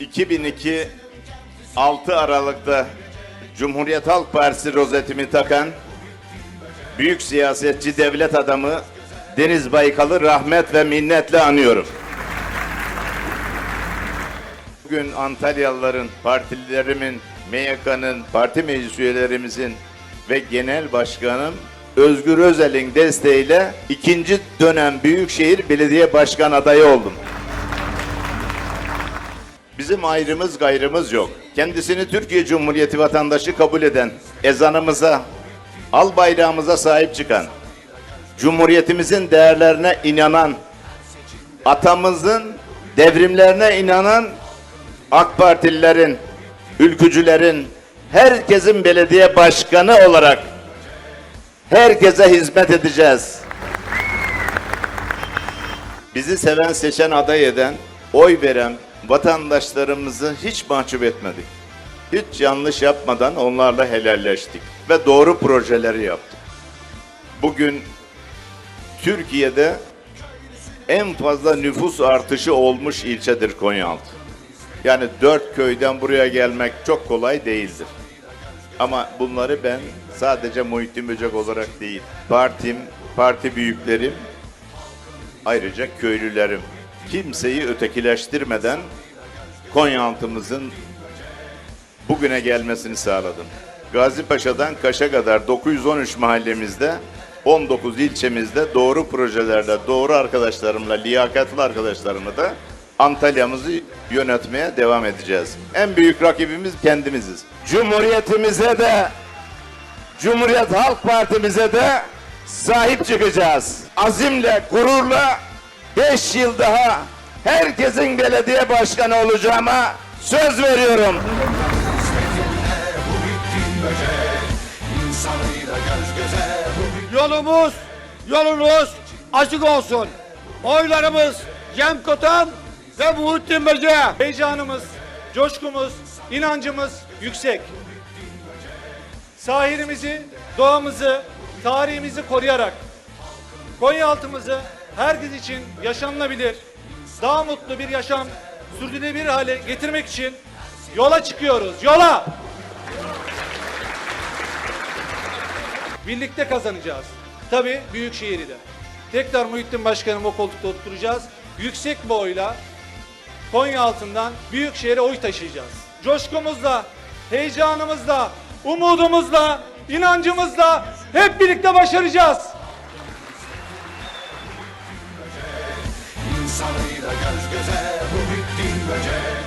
2002 6 Aralık'ta Cumhuriyet Halk Partisi rozetimi takan büyük siyasetçi devlet adamı Deniz Baykal'ı rahmet ve minnetle anıyorum. Bugün Antalyalıların, partililerimin, MYK'nın, parti meclis üyelerimizin ve genel başkanım Özgür Özel'in desteğiyle ikinci dönem Büyükşehir Belediye Başkan adayı oldum. Bizim ayrımız gayrımız yok. Kendisini Türkiye Cumhuriyeti vatandaşı kabul eden, ezanımıza, al bayrağımıza sahip çıkan, Cumhuriyetimizin değerlerine inanan, atamızın devrimlerine inanan AK Partililerin, ülkücülerin, herkesin belediye başkanı olarak herkese hizmet edeceğiz. Bizi seven, seçen, aday eden, oy veren vatandaşlarımızı hiç mahcup etmedik. Hiç yanlış yapmadan onlarla helalleştik ve doğru projeleri yaptık. Bugün Türkiye'de en fazla nüfus artışı olmuş ilçedir Konyaaltı. Yani dört köyden buraya gelmek çok kolay değildir. Ama bunları ben sadece Muhittin Böcek olarak değil, partim, parti büyüklerim, ayrıca köylülerim, kimseyi ötekileştirmeden Konyaaltımızın bugüne gelmesini sağladım. Gazi Paşa'dan Kaş'a kadar 913 mahallemizde 19 ilçemizde doğru projelerle, doğru arkadaşlarımla, liyakatlı arkadaşlarımla da Antalya'mızı yönetmeye devam edeceğiz. En büyük rakibimiz kendimiziz. Cumhuriyetimize de, Cumhuriyet Halk Partimize de sahip çıkacağız. Azimle, gururla 5 yıl daha herkesin belediye başkanı olacağıma söz veriyorum. Yolumuz, yolunuz açık olsun. Oylarımız Cem Kotan ve Muhittin Böce. Heyecanımız, coşkumuz, inancımız yüksek. Sahilimizi, doğamızı, tarihimizi koruyarak Konyaaltımızı herkes için yaşanılabilir, daha mutlu bir yaşam sürdürülebilir hale getirmek için yola çıkıyoruz. Yola! Birlikte kazanacağız. Tabii Büyükşehir'i de. Tekrar Muhittin Başkanım o koltukta oturacağız. Yüksek bir oyla Konya altından Büyükşehir'e oy taşıyacağız. Coşkumuzla, heyecanımızla, umudumuzla, inancımızla hep birlikte başaracağız. İnsanıyla göz göze bu bittin böcek